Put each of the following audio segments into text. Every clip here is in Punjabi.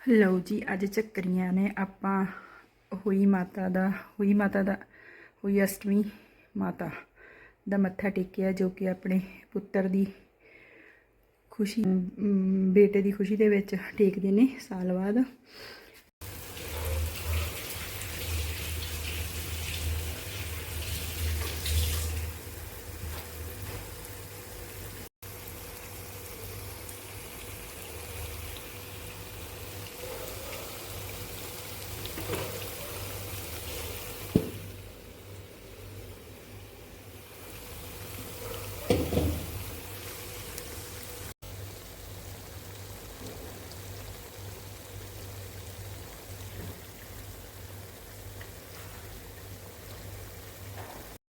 ਲਓ ਜੀ, ਅੱਜ ਚੱਕਰੀਆਂ ਨੇ। ਆਪਾਂ ਹੋਈ ਮਾਤਾ ਦਾ, ਹੋਈ ਮਾਤਾ ਦਾ, ਹੋਈ ਅਸ਼ਟਮੀ ਮਾਤਾ ਦਾ ਮੱਥਾ ਟੇਕਿਆ, ਜੋ ਕਿ ਆਪਣੇ ਪੁੱਤਰ ਦੀ ਖੁਸ਼ੀ ਬੇਟੇ ਦੀ ਖੁਸ਼ੀ ਦੇ ਵਿੱਚ ਟੇਕਦੇ ਨੇ ਸਾਲ ਬਾਅਦ।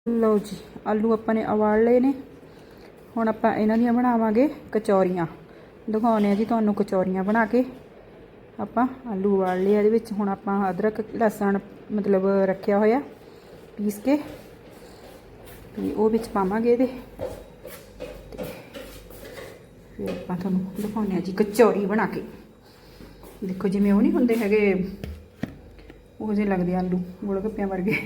ਲਓ ਜੀ, ਆਲੂ ਆਪਾਂ ਨੇ ਉਬਾਲ ਲਏ ਨੇ। ਹੁਣ ਆਪਾਂ ਇਹਨਾਂ ਦੀਆਂ ਬਣਾਵਾਂਗੇ ਕਚੌਰੀਆਂ। ਦਿਖਾਉਂਦੇ ਆ ਜੀ ਤੁਹਾਨੂੰ ਕਚੌਰੀਆਂ ਬਣਾ ਕੇ। ਆਪਾਂ ਆਲੂ ਉਬਾਲ ਲਏ ਇਹਦੇ ਵਿੱਚ। ਹੁਣ ਆਪਾਂ ਅਦਰਕ, ਲਸਣ ਮਤਲਬ ਰੱਖਿਆ ਹੋਇਆ ਪੀਸ ਕੇ। ਤੇ ਉਹ ਵਿੱਚ ਪਾਵਾਂਗੇ ਇਹਦੇ। ਫਿਰ ਆਪਾਂ ਤੁਹਾਨੂੰ ਦਿਖਾਉਂਦੇ ਆ ਜੀ ਕਚੌਰੀ ਬਣਾ ਕੇ। ਦੇਖੋ ਜਿਵੇਂ ਉਹ ਨਹੀਂ ਹੁੰਦੇ ਹੈਗੇ, ਉਹ ਜਿਹੇ ਲੱਗਦੇ ਆਲੂ ਗੋਲ ਗੱਪਿਆਂ ਵਰਗੇ।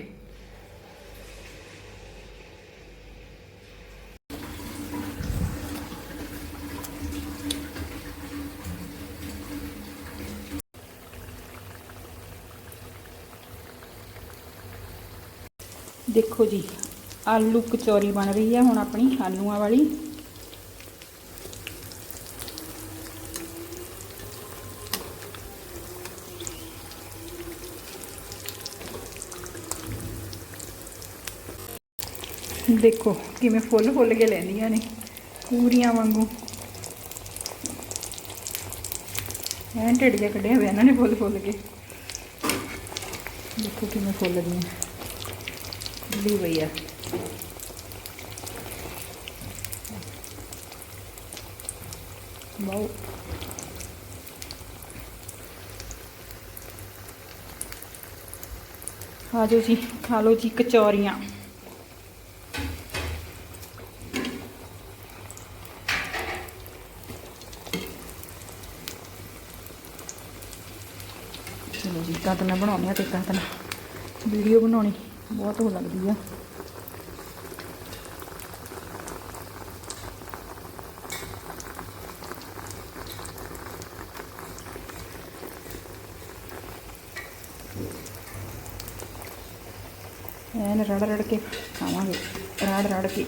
ਦੇਖੋ ਜੀ, ਆਲੂ ਕਚੌਰੀ ਬਣ ਰਹੀ ਹੈ ਹੁਣ ਆਪਣੀ, ਆਲੂਆਂ ਵਾਲੀ। ਦੇਖੋ ਕਿਵੇਂ ਫੁੱਲ ਫੁੱਲ ਕੇ ਲੈਂਦੀਆਂ ਨੇ, ਪੂਰੀਆਂ ਵਾਂਗੂ। ਐਂ ਢਿੱਡ ਜਿਹਾ ਕੱਢਿਆ ਹੋਇਆ ਇਹਨਾਂ ਨੇ ਫੁੱਲ ਫੁੱਲ ਕੇ। ਦੇਖੋ ਕਿਵੇਂ ਫੁੱਲਦੀਆਂ ਖੁੱਲੀ ਹੋਈ ਆ। ਵਾਓ। ਆ ਜਾਓ ਜੀ, ਖਾ ਲਓ ਜੀ ਕਚੌਰੀਆਂ। ਚਲੋ ਜੀ ਕਦ ਨਾ ਬਣਾਉਂਦੇ ਆ ਤੇ ਕਦ ਨਾ ਵੀਡੀਓ ਬਣਾਉਣੀ, ਬਹੁਤ ਹੋ ਲੱਗਦੀ ਆ। ਐਨ ਰੜ ਰੜ ਕੇ ਖਾਵਾਂਗੇ ਰੜ ਰੜ ਕੇ।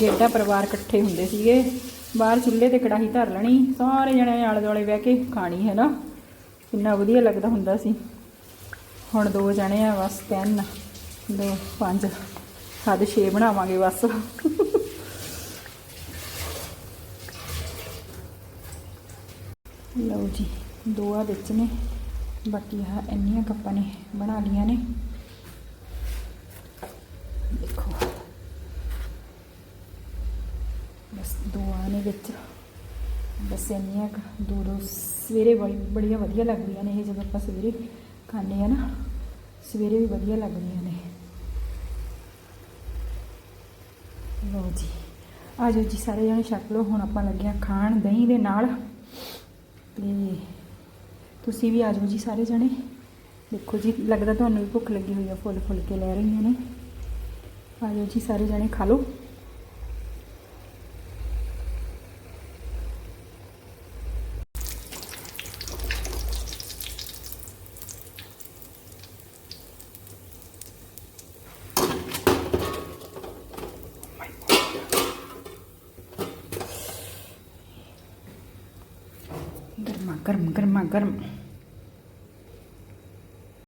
ਗੇਡਾ ਪਰਿਵਾਰ ਇਕੱਠੇ ਹੁੰਦੇ ਸੀਗੇ। ਬਾਹਰ ਚੁੱਲ੍ਹੇ ਤੇ ਕੜਾਹੀ ਧਰ ਲੈਣੀ। ਸਾਰੇ ਜਣੇ ਆਲੇ ਦੁਆਲੇ ਬਹਿ ਕੇ ਖਾਣੀ, ਹੈ ਨਾ? ਕਿੰਨਾ ਵਧੀਆ ਲੱਗਦਾ ਹੁੰਦਾ ਸੀ। ਹੁਣ ਦੋ ਜਣੇ ਆ, ਬਸ ਤਿੰਨ ਦੋ ਪੰਜ। ਹੱਦ 6 ਬਣਾਵਾਂਗੇ ਬਸ। ਲਓ ਜੀ ਦੋ ਆ ਵਿੱਚ ਨੇ। ਬਾਕੀ ਆ ਇੰਨੀਆਂ ਕੱਪਾਂ ਨੇ, ਬਣਾ ਲੀਆਂ ਨੇ ਦੇਖੋ ਬਸ ਦੋ ਆ ਨੇ ਵਿੱਚ ਬਸ ਇੰਨੀਆਂ ਕੁ ਦੋ ਸਵੇਰੇ ਬੜੀ, ਬੜੀਆਂ ਵਧੀਆ ਲੱਗਦੀਆਂ ਨੇ ਇਹ ਜਦੋਂ ਆਪਾਂ ਸਵੇਰੇ ਖਾਂਦੇ ਆ ਨਾ, ਸਵੇਰੇ ਵੀ ਵਧੀਆ ਲੱਗਦੀਆਂ ਨੇ। ਲਓ ਜੀ, ਆ ਜਾਓ ਜੀ ਸਾਰੇ ਜਣੇ ਛਕ ਲਓ, ਹੁਣ ਆਪਾਂ ਲੱਗੇ ਆ ਖਾਣ ਦਹੀਂ ਦੇ ਨਾਲ। ਤੇ ਤੁਸੀਂ ਵੀ ਆ ਜਾਓ ਜੀ ਸਾਰੇ ਜਣੇ। ਦੇਖੋ ਜੀ, ਲੱਗਦਾ ਤੁਹਾਨੂੰ ਵੀ ਭੁੱਖ ਲੱਗੀ ਹੋਈ ਆ ਫੁੱਲ ਫੁੱਲ ਕੇ ਲੈ ਰਹੀਆਂ ਨੇ। ਆ ਜਾਓ ਜੀ ਸਾਰੇ ਜਣੇ ਖਾ ਲਓ ਗਰਮਾ ਗਰਮ ਗਰਮਾ ਗਰਮ।